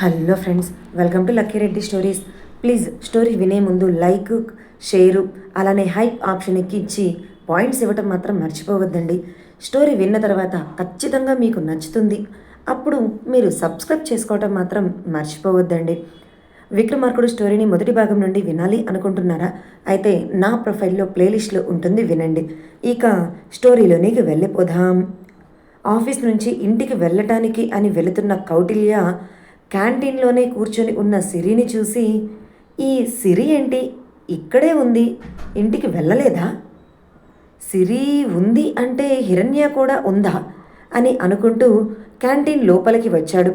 Hello friends welcome to lucky Reddy stories. Please story వినే ముందు like share అలానే hype option ఎక్కిచ్చి points ఇవ్వటం మాత్రం మర్చిపోవద్దండి. స్టోరీ విన్న తర్వాత ఖచ్చితంగా మీకు నచ్చుతుంది. అప్పుడు మీరు సబ్స్క్రైబ్ చేసుకోవటం మాత్రం మర్చిపోవద్దండి. విక్రమార్కుడు స్టోరీని మొదటి భాగం నుండి వినాలి అనుకుంటున్నారా? అయితే నా ప్రొఫైల్లో ప్లేలిస్ట్లో ఉంటుంది వినండి. ఇక స్టోరీలోనికి వెళ్ళిపోదాం. ఆఫీస్ నుంచి ఇంటికి వెళ్ళటానికి అని వెళుతున్న కౌటిల్య క్యాంటీన్లోనే కూర్చొని ఉన్న సిరిని చూసి ఈ సిరి ఏంటి? ఇక్కడే ఉంది. ఇంటికి వెళ్ళలేదా? సిరి ఉంది అంటే హిరణ్య కూడా ఉందా? అని అనుకుంటూ క్యాంటీన్ లోపలికి వచ్చాడు.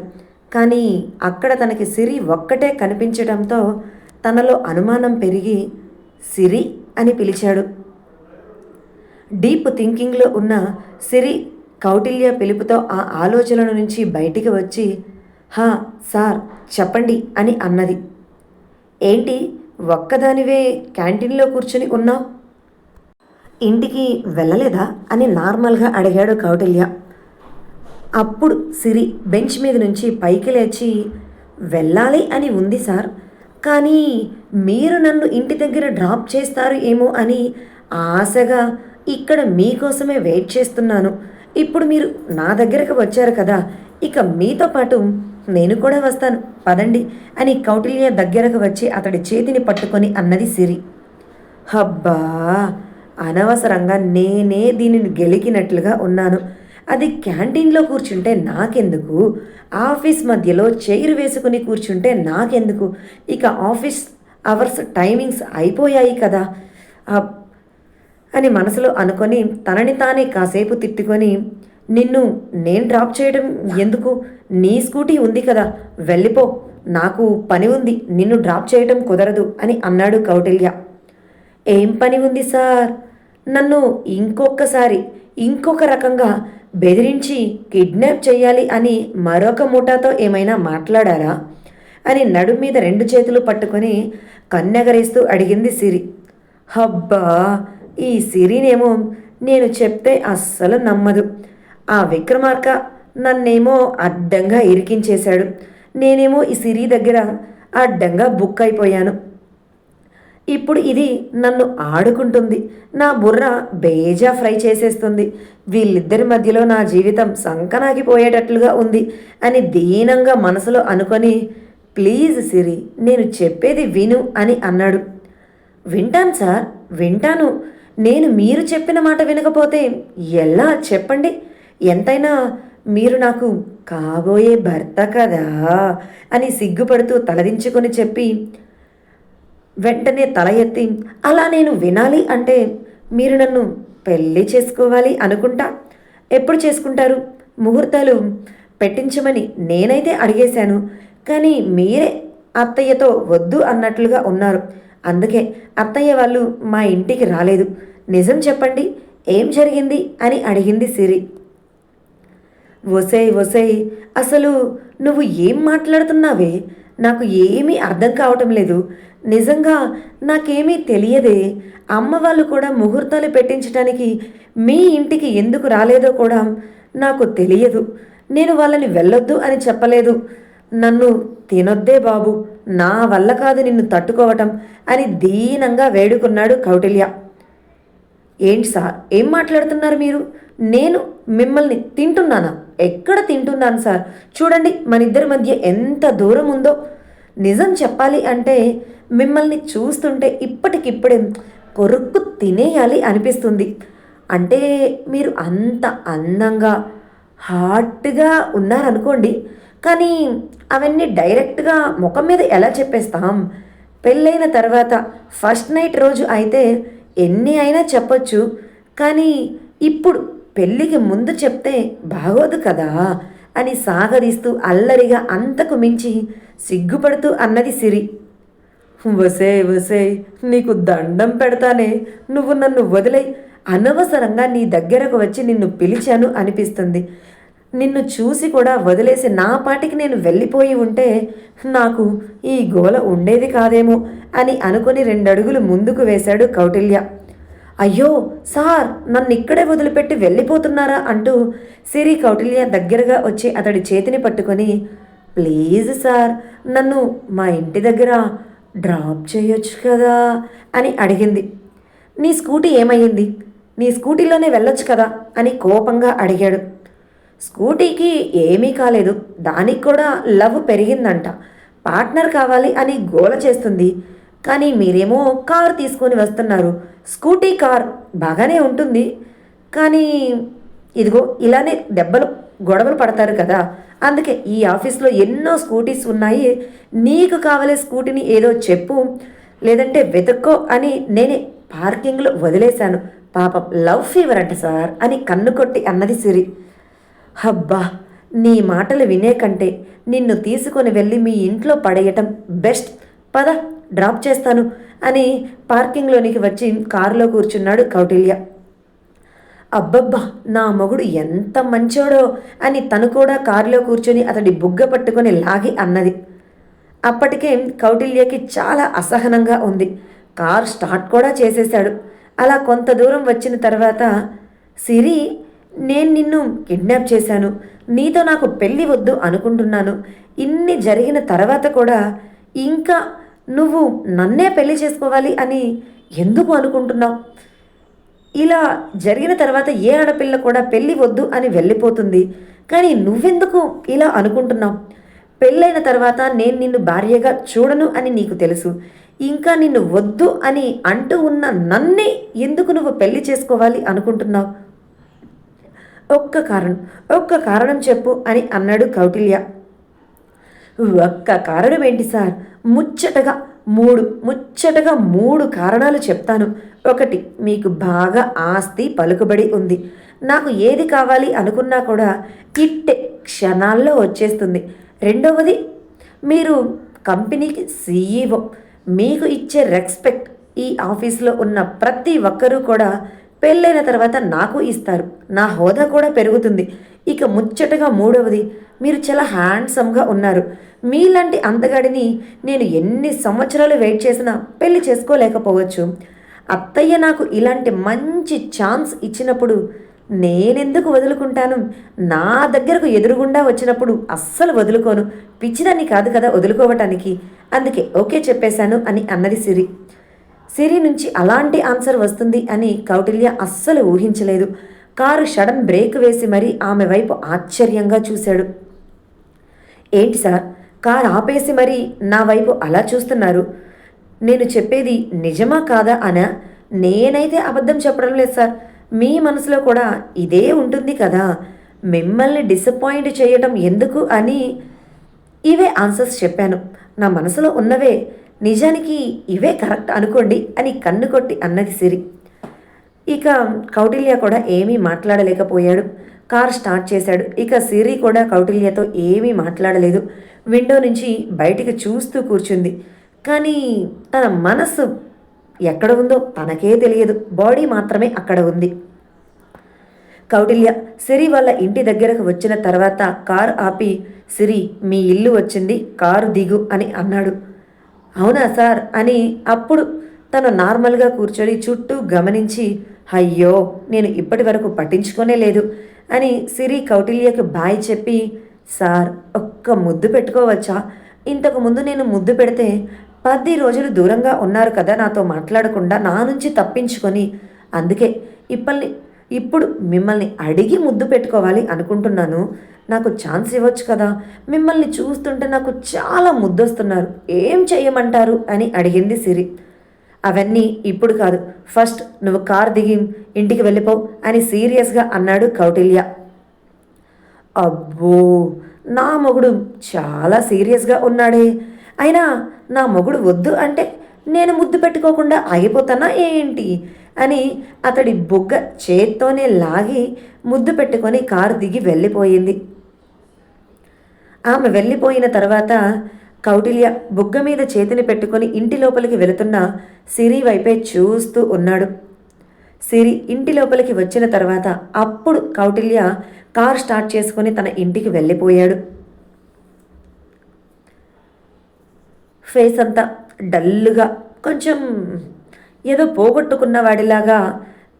కానీ అక్కడ తనకి సిరి ఒక్కటే కనిపించడంతో తనలో అనుమానం పెరిగి సిరి? అని పిలిచాడు. డీప్ థింకింగ్లో ఉన్న సిరి కౌటిల్య పిలుపుతో ఆ ఆలోచనల నుంచి బయటికి వచ్చి హా సార్ చెప్పండి అని అన్నది. ఏంటి ఒక్కదానివే క్యాంటీన్లో కూర్చుని ఉన్నావు? ఇంటికి వెళ్ళలేదా అని నార్మల్గా అడిగాడు కౌటిల్య. అప్పుడు సిరి బెంచ్ మీద నుంచి పైకి లేచి వెళ్ళాలి అని ఉంది సార్ కానీ మీరు నన్ను ఇంటి దగ్గర డ్రాప్ చేస్తారు ఏమో అని ఆశగా ఇక్కడ మీకోసమే వెయిట్ చేస్తున్నాను. ఇప్పుడు మీరు నా దగ్గరకు వచ్చారు కదా ఇక మీతో పాటు నేను కూడా వస్తాను. పదండి అని కౌటిల్య దగ్గరకు వచ్చి అతడి చేతిని పట్టుకొని అన్నది సిరి. హబ్బా! అనవసరంగా నేనే దీనిని గెలికినట్లుగా ఉన్నాను. అది క్యాంటీన్లో కూర్చుంటే నాకెందుకు? ఆఫీస్ మధ్యలో చైర్ వేసుకుని కూర్చుంటే నాకెందుకు? ఇక ఆఫీస్ అవర్స్ టైమింగ్స్ అయిపోయాయి కదా. అని మనసులో అనుకొని తనని తానే కాసేపు తిట్టుకొని నిన్ను నేను డ్రాప్ చేయడం ఎందుకు? నీ స్కూటీ ఉంది కదా వెళ్ళిపో. నాకు పని ఉంది నిన్ను డ్రాప్ చేయటం కుదరదు అని అన్నాడు కౌటిల్య. ఏం పని ఉంది సార్? నన్ను ఇంకొకసారి ఇంకొక రకంగా బెదిరించి కిడ్నాప్ చేయాలి అని మరొక ముఠాతో ఏమైనా మాట్లాడారా? అని నడుం మీద రెండు చేతులు పట్టుకొని కన్నెగరేస్తూ అడిగింది సిరి. హబ్బా ఈ సిరినేమో నేను చెప్తే అస్సలు నమ్మదు. ఆ విక్రమార్క నన్నేమో అడ్డంగా ఇరికించేశాడు. నేనేమో ఈ సిరి దగ్గర అడ్డంగా బుక్ అయిపోయాను. ఇప్పుడు ఇది నన్ను ఆడుకుంటుంది. నా బుర్ర బేజా ఫ్రై చేసేస్తుంది. వీళ్ళిద్దరి మధ్యలో నా జీవితం సంకనాగిపోయేటట్లుగా ఉంది అని దీనంగా మనసులో అనుకొని ప్లీజ్ సిరి నేను చెప్పేది విను అని అన్నాడు. వింటాను సార్ వింటాను. నేను మీరు చెప్పిన మాట వినకపోతే ఎలా? చెప్పండి. ఎంతైనా మీరు నాకు కాబోయే భర్త కదా అని సిగ్గుపడుతూ తలదించుకొని చెప్పి వెంటనే తల ఎత్తి అలా నేను వినాలి అంటే మీరు నన్ను పెళ్ళి చేసుకోవాలి అనుకుంటా? ఎప్పుడు చేసుకుంటారు? ముహూర్తాలు పెట్టించమని నేనైతే అడిగేశాను. కానీ మీరే అత్తయ్యతో వద్దు అన్నట్లుగా ఉన్నారు. అందుకే అత్తయ్య వాళ్ళు మా ఇంటికి రాలేదు. నిజం చెప్పండి ఏం జరిగింది? అని అడిగింది సిరి. ఒసేయ్ ఒసేయ్ అసలు నువ్వు ఏం మాట్లాడుతున్నావే? నాకు ఏమీ అర్థం కావటం లేదు. నిజంగా నాకేమీ తెలియదే. అమ్మ వాళ్ళు కూడా ముహూర్తాలు పెట్టించడానికి మీ ఇంటికి ఎందుకు రాలేదో కూడా నాకు తెలియదు. నేను వాళ్ళని వెళ్ళొద్దు అని చెప్పలేదు. నన్ను తినొద్దే బాబు. నా వల్ల కాదు నిన్ను తట్టుకోవటం అని దీనంగా వేడుకున్నాడు కౌటిల్య. ఏంటి సార్? ఏం మాట్లాడుతున్నారు మీరు? నేను మిమ్మల్ని తింటున్నానా? ఎక్కడ తింటున్నాను సార్? చూడండి మన ఇద్దరి మధ్య ఎంత దూరం ఉందో నిజం చెప్పాలి అంటే మిమ్మల్ని చూస్తుంటే ఇప్పటికిప్పుడే కొరుక్కు తినేయాలి అనిపిస్తుంది. అంటే మీరు అంత అందంగా హాట్గా ఉన్నారనుకోండి కానీ అవన్నీ డైరెక్ట్గా ముఖం మీద ఎలా చెప్పేస్తాం? పెళ్ళైన తర్వాత ఫస్ట్ నైట్ రోజు అయితే ఎన్ని అయినా చెప్పొచ్చు కానీ ఇప్పుడు పెళ్ళికి ముందు చెప్తే బాగోదు కదా అని సాగరిస్తూ అల్లరిగా అంతకు మించి సిగ్గుపడుతూ అన్నది సిరి. వసే వసే నీకు దండం పెడతానే నువ్వు నన్ను వదిలే అనవసరంగా నీ దగ్గరకు వచ్చి నిన్ను పిలిచాను అనిపిస్తుంది. నిన్ను చూసి కూడా వదిలేసి నా పాటికి నేను వెళ్ళిపోయి ఉంటే నాకు ఈ గోల ఉండేది కాదేమో అని అనుకుని రెండడుగులు ముందుకు వేశాడు కౌటిల్య. అయ్యో సార్ నన్ను ఇక్కడే వదిలిపెట్టి వెళ్ళిపోతున్నారా అంటూ సిరి కౌటిల్య దగ్గరగా వచ్చి అతడి చేతిని పట్టుకొని ప్లీజ్ సార్ నన్ను మా ఇంటి దగ్గర డ్రాప్ చేయొచ్చు కదా? అని అడిగింది. నీ స్కూటీ ఏమయ్యింది? నీ స్కూటీలోనే వెళ్ళొచ్చు కదా? అని కోపంగా అడిగాడు. స్కూటీకి ఏమీ కాలేదు దానికి కూడా లవ్ పెరిగిందంట. పార్ట్నర్ కావాలి అని గోల చేస్తుంది. కానీ మీరేమో కార్ తీసుకొని వస్తున్నారు. స్కూటీ కార్ బాగానే ఉంటుంది. కానీ ఇదిగో ఇలానే దెబ్బలు గొడవలు పడతారు కదా. అందుకే ఈ ఆఫీస్లో ఎన్నో స్కూటీస్ ఉన్నాయి. నీకు కావలే స్కూటీని ఏదో చెప్పు. లేదంటే వెతుక్కో అని నేనే పార్కింగ్లో వదిలేశాను. పాపం లవ్ ఫీవర్ అంట సార్ అని కన్ను కొట్టి అన్నది సిరి. హబ్బా నీ మాటలు వినే కంటే నిన్ను తీసుకొని వెళ్ళి మీ ఇంట్లో పడేయటం బెస్ట్. పద. డ్రాప్ చేస్తాను అని పార్కింగ్లోనికి వచ్చి కారులో కూర్చున్నాడు కౌటిల్య. అబ్బబ్బా నా మొగుడు ఎంత మంచోడో అని తను కూడా కారులో కూర్చొని అతడి బుగ్గ పట్టుకొని లాగి అన్నది. అప్పటికే కౌటిల్యకి చాలా అసహనంగా ఉంది. కార్ స్టార్ట్ కూడా చేసేశాడు. అలా కొంత దూరం వచ్చిన తర్వాత సిరి నేను నిన్ను కిడ్నాప్ చేశాను. నీతో నాకు పెళ్ళి వద్దు అనుకుంటున్నాను. ఇన్ని జరిగిన తర్వాత కూడా ఇంకా నువ్వు నన్నే పెళ్ళి చేసుకోవాలి అని ఎందుకు అనుకుంటున్నావు? ఇలా జరిగిన తర్వాత ఏ ఆడపిల్ల కూడా పెళ్ళి వద్దు అని వెళ్ళిపోతుంది. కానీ నువ్వెందుకు ఇలా అనుకుంటున్నావు? పెళ్ళైన తర్వాత నేను నిన్ను భార్యగా చూడను అని నీకు తెలుసు. ఇంకా నిన్ను వద్దు అని అంటూ ఉన్న నన్నే ఎందుకు నువ్వు పెళ్ళి చేసుకోవాలి అనుకుంటున్నావు? ఒక్క కారణం ఒక్క కారణం చెప్పు అని అన్నాడు కౌటిల్య. ఒక్క కారణం ఏంటి సార్? ముచ్చటగా మూడు ముచ్చటగా మూడు కారణాలు చెప్తాను. ఒకటి మీకు బాగా ఆస్తి పలుకుబడి ఉంది. నాకు ఏది కావాలి అనుకున్నా కూడా ఇట్టే క్షణాల్లో వచ్చేస్తుంది. రెండవది మీరు కంపెనీకి సీఈఓ మీకు ఇచ్చే రెస్పెక్ట్ ఈ ఆఫీస్లో ఉన్న ప్రతి ఒక్కరూ కూడా పెళ్ళైన తర్వాత నాకు ఇస్తారు. నా హోదా కూడా పెరుగుతుంది. ఇక ముచ్చటగా మూడవది మీరు చాలా హ్యాండ్సమ్గా ఉన్నారు. మీలాంటి అందగాడిని నేను ఎన్ని సంవత్సరాలు వెయిట్ చేసినా పెళ్ళి చేసుకోలేకపోవచ్చు. అత్తయ్య నాకు ఇలాంటి మంచి ఛాన్స్ ఇచ్చినప్పుడు నేనెందుకు వదులుకుంటాను? నా దగ్గరకు ఎదురుగుండా వచ్చినప్పుడు అస్సలు వదులుకోను. పిచ్చిదాన్ని కాదు కదా వదులుకోవటానికి. అందుకే ఓకే చెప్పేశాను అని అన్నది సిరి. సిరి నుంచి అలాంటి ఆన్సర్ వస్తుంది అని కౌటిల్య అస్సలు ఊహించలేదు. కారు సడన్ బ్రేక్ వేసి మరీ ఆమె వైపు ఆశ్చర్యంగా చూశాడు. ఏంటి సార్ కార్ ఆపేసి మరి నా వైపు అలా చూస్తున్నారు? నేను చెప్పేది నిజమా కాదా అనా? నేనైతే అబద్ధం చెప్పడం లేదు సార్. మీ మనసులో కూడా ఇదే ఉంటుంది కదా. మిమ్మల్ని డిసప్పాయింట్ చేయటం ఎందుకు అని ఇవే ఆన్సర్స్ చెప్పాను. నా మనసులో ఉన్నవే నిజానికి ఇవే కరెక్ట్ అనుకోండి అని కన్ను కొట్టి అన్నది సిరి. ఇక కౌటిల్య కూడా ఏమీ మాట్లాడలేకపోయాడు. కార్ స్టార్ట్ చేశాడు. ఇక సిరి కూడా కౌటిల్యతో ఏమీ మాట్లాడలేదు. విండో నుంచి బయటికి చూస్తూ కూర్చుంది. కానీ తన మనసు ఎక్కడ ఉందో తనకే తెలియదు. బాడీ మాత్రమే అక్కడ ఉంది. కౌటిల్య సిరి వాళ్ళ ఇంటి దగ్గరకు వచ్చిన తర్వాత కారు ఆపి సిరి మీ ఇల్లు వచ్చింది. కారు దిగు అని అన్నాడు. అవునా సార్ అని అప్పుడు తను నార్మల్గా కూర్చొని చుట్టూ గమనించి అయ్యో నేను ఇప్పటి వరకు పట్టించుకోనే లేదు అని సిరి కౌటిల్యకి బాయ్ చెప్పి సార్ ఒక్క ముద్దు పెట్టుకోవచ్చా? ఇంతకు ముందు నేను ముద్దు పెడితే పది రోజులు దూరంగా ఉన్నారు కదా నాతో మాట్లాడకుండా నా నుంచి తప్పించుకొని. అందుకే ఇప్పల్ని ఇప్పుడు మిమ్మల్ని అడిగి ముద్దు పెట్టుకోవాలి అనుకుంటున్నాను. నాకు ఛాన్స్ ఇవ్వచ్చు కదా? మిమ్మల్ని చూస్తుంటే నాకు చాలా ముద్దొస్తున్నారు. ఏం చేయమంటారు అని అడిగింది సిరి. అవన్నీ ఇప్పుడు కాదు. ఫస్ట్ నువ్వు కార్ దిగి ఇంటికి వెళ్ళిపో అని సీరియస్గా అన్నాడు కౌటిల్య. అబ్బో నా మొగుడు చాలా సీరియస్గా ఉన్నాడే. అయినా నా మొగుడు వద్దు అంటే నేను ముద్దు పెట్టుకోకుండా ఆగిపోతానా ఏంటి? అని అతడి బుగ్గ చేత్తోనే లాగి ముద్దు పెట్టుకొని కారు దిగి వెళ్ళిపోయింది. ఆమె వెళ్ళిపోయిన తర్వాత కౌటిల్య బుగ్గ మీద చేతిని పెట్టుకొని ఇంటి లోపలికి వెళుతున్న సిరి వైపే చూస్తూ ఉన్నాడు. సిరి ఇంటి లోపలికి వచ్చిన తర్వాత అప్పుడు కౌటిల్య కార్ స్టార్ట్ చేసుకుని తన ఇంటికి వెళ్ళిపోయాడు. ఫేస్ అంతా డల్లుగా కొంచెం ఏదో పోగొట్టుకున్న వాడిలాగా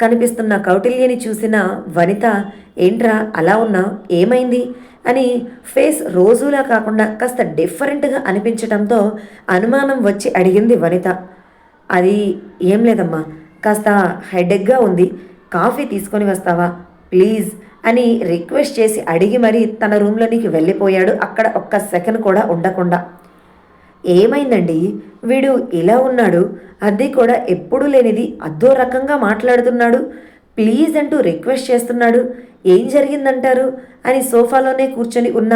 కనిపిస్తున్న కౌటిల్యని చూసిన వనిత ఏంట్రా అలా ఉన్నా ఏమైంది? అని ఫేస్ రోజులా కాకుండా కాస్త డిఫరెంట్గా అనిపించడంతో అనుమానం వచ్చి అడిగింది వనిత. అది ఏం లేదమ్మా కాస్త హెడెక్గా ఉంది. కాఫీ తీసుకొని వస్తావా? ప్లీజ్ అని రిక్వెస్ట్ చేసి అడిగి మరీ తన రూమ్లోనికి వెళ్ళిపోయాడు. అక్కడ ఒక్క సెకండ్ కూడా ఉండకుండా. ఏమైందండి? వీడు ఇలా ఉన్నాడు. అది కూడా ఎప్పుడూ లేనిది అద్దో రకంగా మాట్లాడుతున్నాడు. ప్లీజ్ అంటూ రిక్వెస్ట్ చేస్తున్నాడు. ఏం జరిగిందంటారు? అని సోఫాలోనే కూర్చొని ఉన్న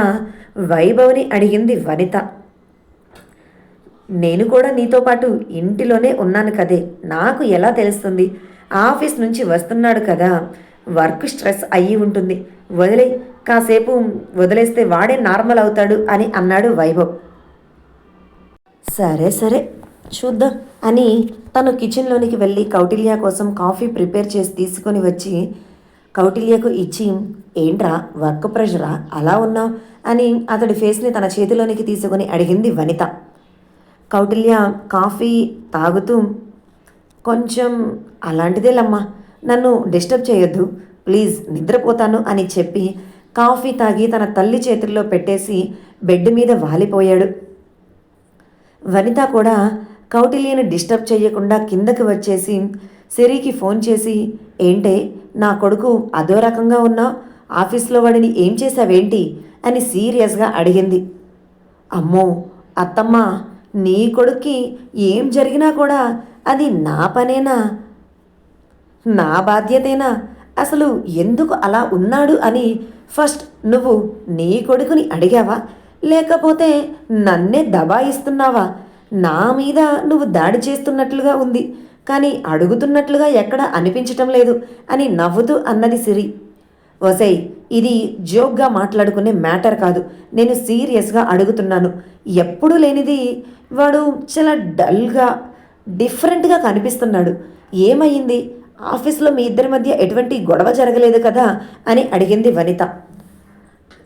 వైభవ్ని అడిగింది వనిత. నేను కూడా నీతో పాటు ఇంటిలోనే ఉన్నాను కదే. నాకు ఎలా తెలుస్తుంది? ఆఫీస్ నుంచి వస్తున్నాడు కదా. వర్క్ స్ట్రెస్ అయ్యి ఉంటుంది. వదిలే కాసేపు వదిలేస్తే వాడే నార్మల్ అవుతాడు అని అన్నాడు వైభవ్. సరే సరే. చూద్దాం అని తను కిచెన్లోనికి వెళ్ళి కౌటిల్య కోసం కాఫీ ప్రిపేర్ చేసి తీసుకొని వచ్చి కౌటిల్యకు ఇచ్చి ఏంట్రా వర్క్ ప్రెషరా? అలా ఉన్నావు? అని అతడి ఫేస్ని తన చేతిలోనికి తీసుకొని అడిగింది వనిత. కౌటిల్య కాఫీ తాగుతూ కొంచెం అలాంటిదేలమ్మా నన్ను డిస్టర్బ్ చేయొద్దు ప్లీజ్ నిద్రపోతాను అని చెప్పి కాఫీ తాగి తన తల్లి చేతుల్లో పెట్టేసి బెడ్ మీద వాలిపోయాడు. వనిత కూడా కౌటిల్యని డిస్టర్బ్ చేయకుండా కిందకి వచ్చేసి సిరికి ఫోన్ చేసి ఏంటే నా కొడుకు అదో రకంగా ఉన్నా? ఆఫీస్లో వాడిని ఏం చేశావేంటి? అని సీరియస్గా అడిగింది. అమ్మో అత్తమ్మ నీ కొడుక్కి ఏం జరిగినా కూడా అది నా పనేనా? నా బాధ్యతేనా? అసలు ఎందుకు అలా ఉన్నాడు అని ఫస్ట్ నువ్వు నీ కొడుకుని అడిగావా? లేకపోతే నన్నే దబాయిస్తున్నావా? నా మీద నువ్వు దాడి చేస్తున్నట్లుగా ఉంది. కానీ అడుగుతున్నట్లుగా ఎక్కడా అనిపించటం లేదు అని నవ్వుతూ అన్నది సిరి. ఒసై ఇది జోక్గా మాట్లాడుకునే మ్యాటర్ కాదు. నేను సీరియస్గా అడుగుతున్నాను. ఎప్పుడూ లేనిది వాడు చాలా డల్గా డిఫరెంట్గా కనిపిస్తున్నాడు. ఏమైంది ఆఫీస్లో మీ ఇద్దరి మధ్య ఎటువంటి గొడవ జరగలేదు కదా అని అడిగింది వనిత.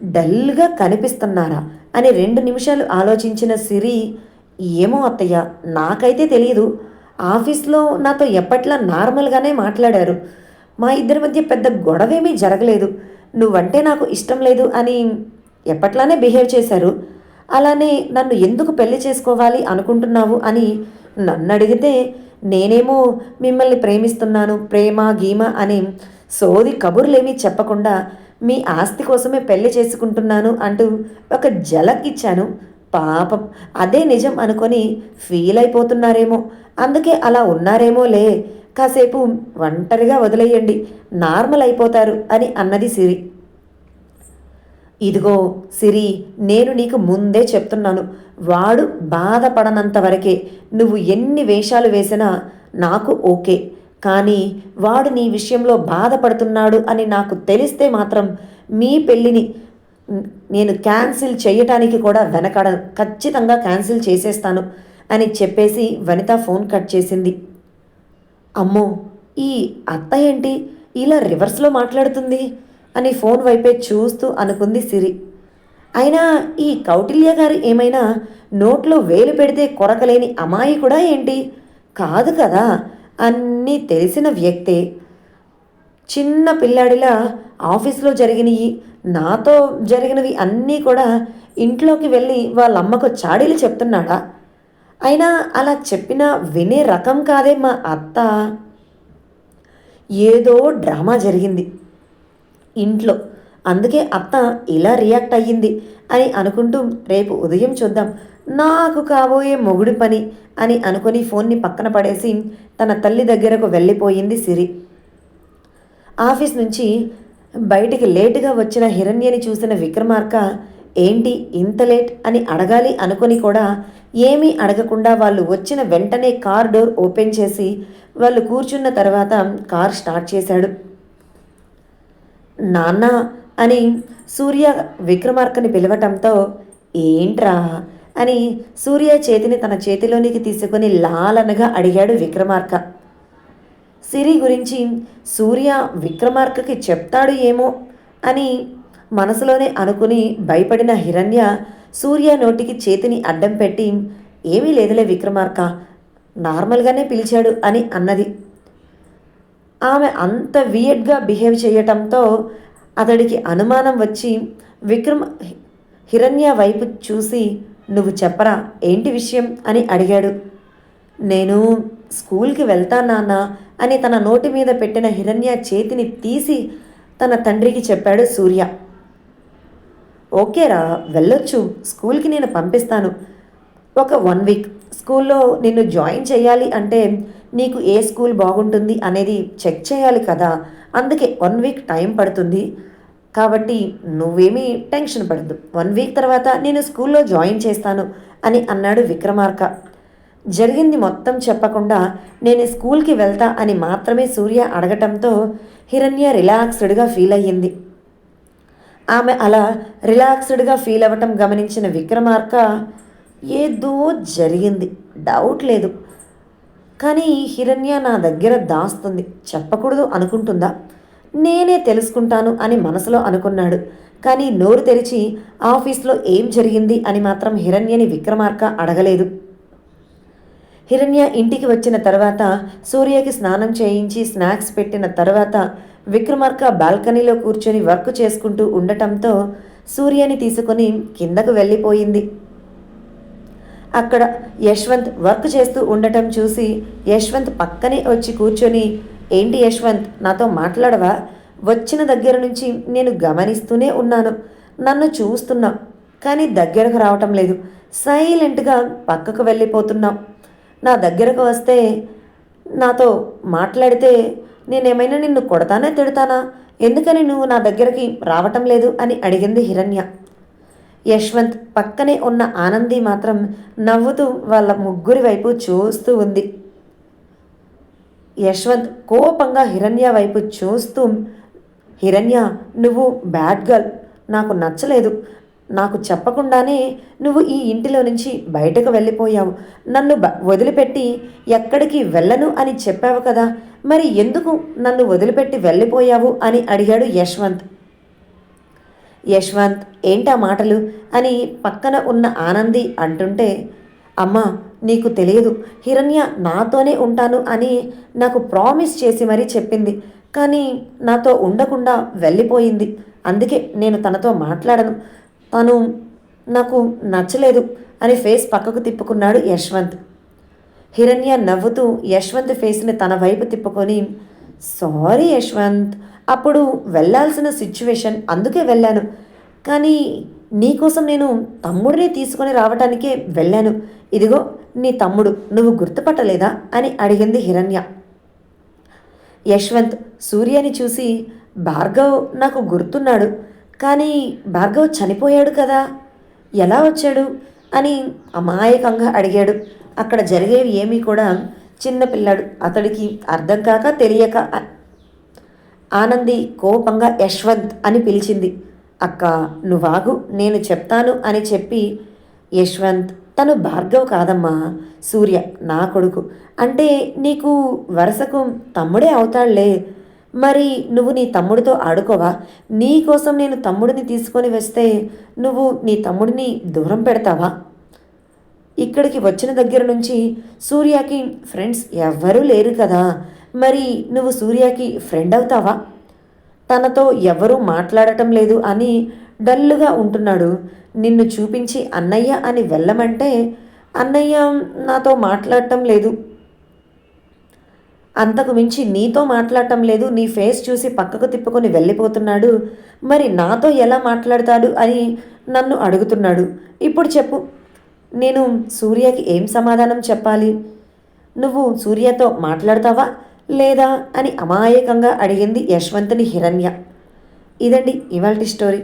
డల్గా కనిపిస్తున్నారా అని రెండు నిమిషాలు ఆలోచించిన సిరి ఏమో అత్తయ్య నాకైతే తెలియదు ఆఫీస్లో నాతో ఎప్పట్లా నార్మల్గానే మాట్లాడారు. మా ఇద్దరి మధ్య పెద్ద గొడవేమీ జరగలేదు. నువ్వంటే నాకు ఇష్టం లేదు అని ఎప్పట్లానే బిహేవ్ చేశారు. అలానే నన్ను ఎందుకు పెళ్ళి చేసుకోవాలి అనుకుంటున్నావు అని నన్ను అడిగితే నేనేమో మిమ్మల్ని ప్రేమిస్తున్నాను ప్రేమ గీమ అని సోది కబుర్లేమీ చెప్పకుండా మీ ఆస్తి కోసమే పెళ్ళి చేసుకుంటున్నాను అంటూ ఒక జలక్ ఇచ్చాను. పాపం. అదే నిజం అనుకొని ఫీల్ అయిపోతున్నారేమో. అందుకే అలా ఉన్నారేమో లే కాసేపు ఒంటరిగా వదిలేయండి. నార్మల్ అయిపోతారు అని అన్నది సిరి. ఇదిగో సిరి నేను నీకు ముందే చెప్తున్నాను. వాడు బాధపడనంత వరకే. నువ్వు ఎన్ని వేషాలు వేసినా నాకు ఓకే. కానీ వాడు నీ విషయంలో బాధపడుతున్నాడు అని నాకు తెలిస్తే మాత్రం మీ పెళ్ళిని నేను క్యాన్సిల్ చేయటానికి కూడా వెనకడను ఖచ్చితంగా క్యాన్సిల్ చేసేస్తాను అని చెప్పేసి వనిత ఫోన్ కట్ చేసింది. అమ్మో ఈ అత్త ఏంటి? ఇలా రివర్స్లో మాట్లాడుతుంది? అని ఫోన్ వైపే చూస్తూ అనుకుంది సిరి. అయినా ఈ కౌటిల్య గారు ఏమైనా నోట్లో వేలు పెడితే కొరకలేని అమ్మాయి కూడా ఏంటి? కాదు కదా అన్నీ తెలిసిన వ్యక్తే. చిన్న పిల్లాడిలా ఆఫీస్లో జరిగినవి నాతో జరిగినవి అన్నీ కూడా ఇంట్లోకి వెళ్ళి వాళ్ళ అమ్మకు చాడీలు చెప్తున్నాడా? అయినా అలా చెప్పినా వినే రకం కాదే మా అత్త. ఏదో డ్రామా జరిగింది ఇంట్లో. అందుకే అత్త ఇలా రియాక్ట్ అయ్యింది అని అనుకుంటూ రేపు ఉదయం చూద్దాం. నాకు కాబోయే మొగుడి పని అని అనుకుని ఫోన్ని పక్కన పడేసి తన తల్లి దగ్గరకు వెళ్ళిపోయింది సిరి. ఆఫీస్ నుంచి బయటికి లేటుగా వచ్చిన హిరణ్యని చూసిన విక్రమార్క ఏంటి ఇంత లేట్? అని అడగాలి అనుకొని కూడా ఏమీ అడగకుండా వాళ్ళు వచ్చిన వెంటనే కార్ డోర్ ఓపెన్ చేసి వాళ్ళు కూర్చున్న తర్వాత కార్ స్టార్ట్ చేశాడు. నాన్న అని సూర్య విక్రమార్కని పిలవటంతో ఏంట్రా? అని సూర్య చేతిని తన చేతిలోనికి తీసుకొని లాలనగా అడిగాడు విక్రమార్క. సిరి గురించి సూర్య విక్రమార్కకి చెప్తాడు ఏమో అని మనసులోనే అనుకుని భయపడిన హిరణ్య సూర్య నోటికి చేతిని అడ్డం పెట్టి ఏమీ లేదులే విక్రమార్క నార్మల్గానే పిలిచాడు అని అన్నది. ఆమె అంత వియడ్గా బిహేవ్ చేయటంతో అతడికి అనుమానం వచ్చి విక్రమ్ హిరణ్య వైపు చూసి నువ్వు చెప్పరా ఏంటి విషయం? అని అడిగాడు. నేను స్కూల్కి వెళ్తా నాన్న అని తన నోటి మీద పెట్టిన హిరణ్య చేతిని తీసి తన తండ్రికి చెప్పాడు సూర్య. ఓకేరా వెళ్ళొచ్చు. స్కూల్కి నేను పంపిస్తాను. ఒక వన్ వీక్. స్కూల్లో నిన్ను జాయిన్ చేయాలి అంటే నీకు ఏ స్కూల్ బాగుంటుంది అనేది చెక్ చేయాలి కదా. అందుకే వన్ వీక్ టైం పడుతుంది. కాబట్టి నువ్వేమీ టెన్షన్ పడద్దు. వన్ వీక్ తర్వాత నేను స్కూల్లో జాయిన్ చేస్తాను అని అన్నాడు విక్రమార్క. జరిగింది మొత్తం చెప్పకుండా నేను స్కూల్కి వెళ్తా అని మాత్రమే సూర్య అడగటంతో హిరణ్య రిలాక్స్డ్గా ఫీల్ అయ్యింది. ఆమె అలా రిలాక్స్డ్గా ఫీల్ అవ్వటం గమనించిన విక్రమార్క ఏదో జరిగింది డౌట్ లేదు. కానీ హిరణ్య నా దగ్గర దాస్తుంది చెప్పకూడదు అనుకుంటుందా? నేనే తెలుసుకుంటాను అని మనసులో అనుకున్నాడు. కానీ నోరు తెరిచి ఆఫీస్లో ఏం జరిగింది అని మాత్రం హిరణ్యని విక్రమార్క అడగలేదు. హిరణ్య ఇంటికి వచ్చిన తర్వాత సూర్యకి స్నానం చేయించి స్నాక్స్ పెట్టిన తర్వాత విక్రమార్క బాల్కనీలో కూర్చొని వర్క్ చేసుకుంటూ ఉండటంతో సూర్యని తీసుకొని కిందకు వెళ్ళిపోయింది. అక్కడ యశ్వంత్ వర్క్ చేస్తూ ఉండటం చూసి యశ్వంత్ పక్కనే వచ్చి కూర్చొని ఏంటి యశ్వంత్ నాతో మాట్లాడవా? వచ్చిన దగ్గర నుంచి నేను గమనిస్తూనే ఉన్నాను. నన్ను చూస్తున్నా కానీ దగ్గరకు రావటం లేదు. సైలెంట్గా పక్కకు వెళ్ళిపోతున్నాం. నా దగ్గరకు వస్తే నాతో మాట్లాడితే నేనేమైనా నిన్ను కొడతానే తిడతానా? ఎందుకని నువ్వు నా దగ్గరికి రావటం లేదు అని అడిగింది హిరణ్య. యశ్వంత్ పక్కనే ఉన్న ఆనంది మాత్రం నవ్వుతూ వాళ్ళ ముగ్గురి వైపు చూస్తూ ఉంది. యశ్వంత్ కోపంగా హిరణ్య వైపు చూస్తూ హిరణ్య నువ్వు బ్యాడ్ గర్ల్. నాకు నచ్చలేదు. నాకు చెప్పకుండానే నువ్వు ఈ ఇంటిలో నుంచి బయటకు వెళ్ళిపోయావు. నన్ను బ వదిలిపెట్టి ఎక్కడికి వెళ్ళను అని చెప్పావు కదా మరి ఎందుకు నన్ను వదిలిపెట్టి వెళ్ళిపోయావు అని అడిగాడు యశ్వంత్. యశ్వంత్ ఏంటా మాటలు? అని పక్కన ఉన్న ఆనంది అంటుంటే అమ్మా నీకు తెలియదు హిరణ్య నాతోనే ఉంటాను అని నాకు ప్రామిస్ చేసి మరీ చెప్పింది కానీ నాతో ఉండకుండా వెళ్ళిపోయింది. అందుకే నేను తనతో మాట్లాడను. తను నాకు నచ్చలేదు అని ఫేస్ పక్కకు తిప్పుకున్నాడు యశ్వంత్. హిరణ్య నవ్వుతూ యశ్వంత్ ఫేస్ని తన వైపు తిప్పుకొని సారీ యశ్వంత్ అప్పుడు వెళ్ళాల్సిన సిచ్యువేషన్ అందుకే వెళ్ళాను. కానీ నీకోసం నేను తమ్ముడిని తీసుకొని రావటానికే వెళ్ళాను. ఇదిగో నీ తమ్ముడు నువ్వు గుర్తుపట్టలేదా? అని అడిగింది హిరణ్య. యశ్వంత్ సూర్యని చూసి భార్గవ్ నాకు గుర్తున్నాడు. కానీ భార్గవ్ చనిపోయాడు కదా. ఎలా వచ్చాడు? అని అమాయకంగా అడిగాడు. అక్కడ జరిగేవి ఏమీ కూడా చిన్నపిల్లాడు అతడికి అర్థం కాక తెలియక ఆనంది కోపంగా యశ్వంత్ అని పిలిచింది. అక్క నువ్వాగు నేను చెప్తాను అని చెప్పి యశ్వంత్ తను భార్గవ్ కాదమ్మా సూర్య నా కొడుకు. అంటే నీకు వరుసకు తమ్ముడే అవుతాడులే మరి నువ్వు నీ తమ్ముడితో ఆడుకోవా? నీ కోసం నేను తమ్ముడిని తీసుకొని వస్తే నువ్వు నీ తమ్ముడిని దూరం పెడతావా? ఇక్కడికి వచ్చిన దగ్గర నుంచి సూర్యకి ఫ్రెండ్స్ ఎవ్వరూ లేరు కదా. మరి నువ్వు సూర్యకి ఫ్రెండ్ అవుతావా? తనతో ఎవరూ మాట్లాడటం లేదు అని డల్లుగా ఉంటున్నాడు. నిన్ను చూపించి అన్నయ్య అని వెళ్ళమంటే అన్నయ్య నాతో మాట్లాడటం లేదు. అంతకు మించి నీతో మాట్లాడటం లేదు. నీ ఫేస్ చూసి పక్కకు తిప్పుకొని వెళ్ళిపోతున్నాడు. మరి నాతో ఎలా మాట్లాడతాడు అని నన్ను అడుగుతున్నాడు. ఇప్పుడు చెప్పు. నేను సూర్యకి ఏం సమాధానం చెప్పాలి? నువ్వు సూర్యతో మాట్లాడతావా లేదా అని అమాయకంగా అడిగింది యశ్వంతుని హిరణ్య. ఇదండి ఇవాల్టి స్టోరీ.